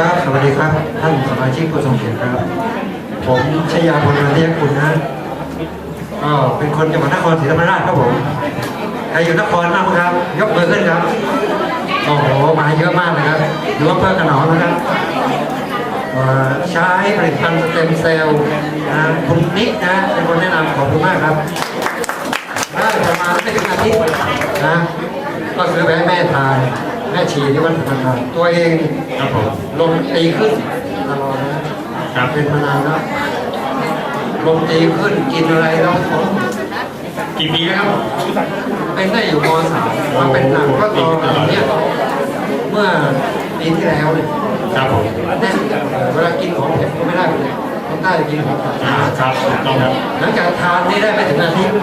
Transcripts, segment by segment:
ครับ สวัสดีครับ ท่านสมาชิกผู้ทรงเกียรติครับ ผมชยาพลนันทยกุลนะก็เป็นคนจังหวัดนครศรีธรรมราชครับผม ใครอยู่นครบ้างครับ ยกมือขึ้นครับ โอ้โห มาเยอะมากนะครับอยู่อำเภอขนอนะครับใช้ผลิตภัณฑ์สเต็มเซลล์นะคุณนิกนะเป็นคนแนะนำขอบคุณมากครับได้ประมาไม่ถึงอาทิตย์นะ ก็ซื้อไปให้แม่ทาน แม่ชีที่วัดสุพรรณตัวเองครับผมลมตีขึ้นตลอดนะครับเป็นมานานแล้วลมตีขึ้นกินอะไรแล้วท้องกี่ปีแล้วครับเป็นได้อยู่มสามมาเป็นหนักก็ตอนเนี้ยเมื่อปีที่แล้วเนี่ยครับผมแน่นเอ่อเวลากินของเผ็ดก็ไม่ได้เลยต้องได้กินของเผ็ดอ่าครับถูกต้องครับหลังจากทานนี่ได้ไม่ถึงอาทิตย์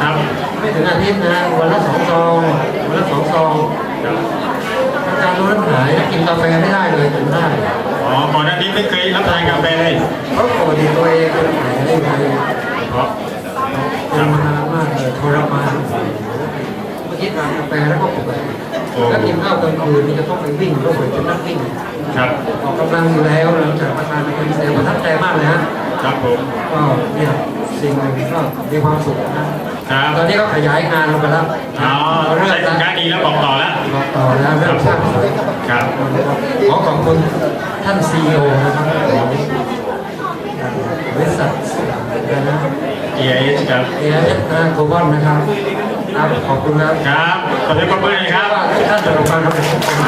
ครับไม่ถึงอาทิตย์นะวันละสองซองวันละสองซอง ครับ อาการรู้นั้นหายนะ กินกาแฟไม่ได้เลยกินได้อ๋อก่อนหน้านี้ไม่เคยรับประทานกาแฟเลยเพราะปกติตัวเองเป็นแผลได้ไงเพราะเป็นมานานมากเลยทรมานเมื่อกี้ทานกาแฟแล้วก็ปวดแล้วกินข้าวกลางคืนนี่จะต้องไปวิ่งต้องไปจะนักวิ่งครับออกกำลังอยู่แล้วหลังจากประทานเป็นเซลล์ประทับใจมากเลยฮะครับผมก็เนี่ย สิ่งหนึ่งก็มีความสุขนะ ครับตอนนี้ก็ขยายงานลงไปแล้วอ๋อเริ่มใช้สินค้าแล้วดีแล้วบอกต่อแล้ว บอกต่อแล้วเริ่มสร้างสรรค์ครับ ขอขอบคุณท่านซีอีโอนะครับของบริษัทอะไรนะ EIS ครับ เอเอสนะโกลบอลนะครับครับขอบคุณครับครับขอเสียงปรบมือหน่อยครับว่าทุกท่านจะลงมาทำเป็นผู้ประมาณนะครับ